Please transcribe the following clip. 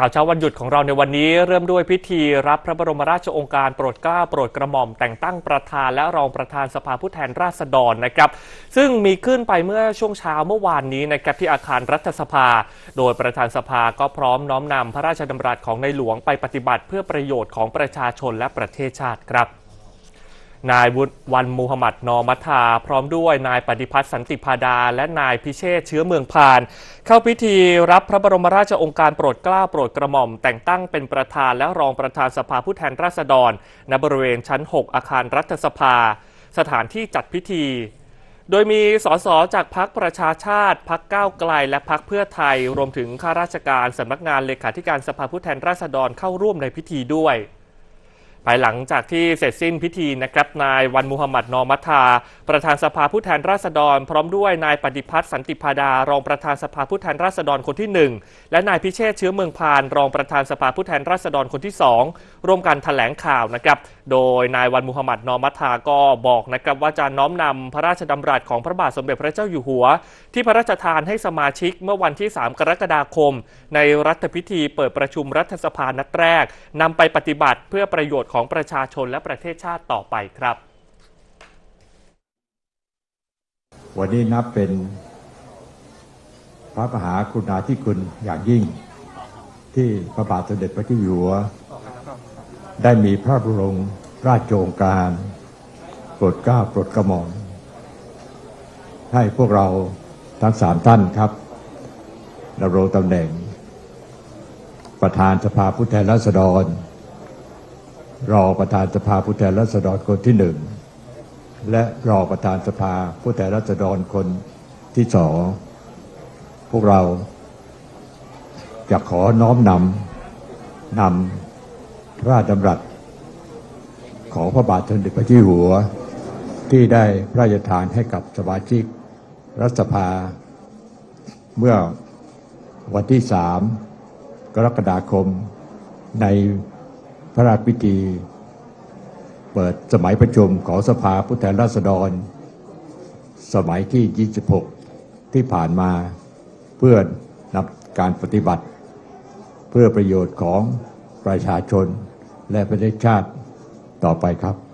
ข่าวเช้าวันหยุดของเราในวันนี้เริ่มด้วยพิธีรับพระบรมราชโองการโปรดเกล้าโปรดกระหม่อมแต่งตั้งประธานและรองประธานสภาผู้แทนราษฎรนะครับ ซึ่งมีขึ้นไปเมื่อช่วงเช้าเมื่อวานนี้นะครับที่อาคารรัฐสภา โดยประธานสภาก็พร้อมน้อมนำพระราชดำรัสของในหลวงไปปฏิบัติเพื่อประโยชน์ของประชาชนและประเทศชาติครับ นายวุฒิวันมูฮัมหมัดนอมัทา พร้อมด้วยนายปฏิพัฒน์สันติพาดา และนายพิเชษเชื้อเมืองพาน เข้าพิธีรับพระบรมราชโองการโปรดเกล้าโปรดกระหม่อม แต่งตั้งเป็นประธานและรองประธานสภาผู้แทนราษฎร ณบริเวณชั้น 6 อาคารรัฐสภา สถานที่จัดพิธีโดยมีสสจากพักประชาชาติพักก้าวไกล และพักเพื่อไทย รวมถึงข้าราชการสำนักงานเลขาธิการสภาผู้แทนราษฎรเข้าร่วมในพิธีด้วย ภายหลังจากที่เสร็จสิ้นพิธีนะครับนายวันมูฮัมหมัดนอมัทา ประธานสภาผู้แทนราษฎร พร้อมด้วยนายปฏิพัฒน์สันติพาดารองประธานสภาผู้แทนราษฎรคนที่หนึ่งและนายพิเชษเชื้อเมืองพาน รองประธานสภาผู้แทนราษฎรคนที่สองร่วมกันแถลงข่าวนะครับโดยนายวันมูฮัมหมัดนอมัทาก็บอกนะครับว่าจะน้อมนำพระราชดำรัสของพระบาทสมเด็จพระเจ้าอยู่หัว ที่พระราชทานให้สมาชิกเมื่อวันที่ 3 กรกฎาคม ในรัฐพิธีเปิดประชุมรัฐสภานัดแรกนำไปปฏิบัติเพื่อประโยชน์ของประชาชนและประเทศชาติต่อไปครับ วันนี้นับเป็นพระมหากรุณาธิคุณอย่างยิ่ง ที่พระบาทสมเด็จพระเจ้าอยู่หัว ได้มีพระบรมราชโองการโปรดเกล้าโปรดกระหม่อมให้พวกเราทั้งสามท่านครับดำรงตำแหน่ง ประธานสภาผู้แทนราษฎร รองประธานสภาผู้แทนราษฎรคนที่หนึ่งและรองประธานสภาผู้แทนราษฎรคนที่สองพวกเราจะขอน้อมนำนำพระราชดำรัส ของพระบาทสมเด็จพระเจ้าอยู่หัว ที่ได้พระราชทานให้กับสมาชิกรัฐสภา เมื่อวันที่สามกรกฎาคมใน พระราชพิธี เปิดสมัยประชุมของสภาผู้แทนราษฎร สมัยที่ 26 ที่ผ่านมาเพื่อนับการปฏิบัติ เพื่อประโยชน์ของประชาชนและประเทศชาติต่อไปครับ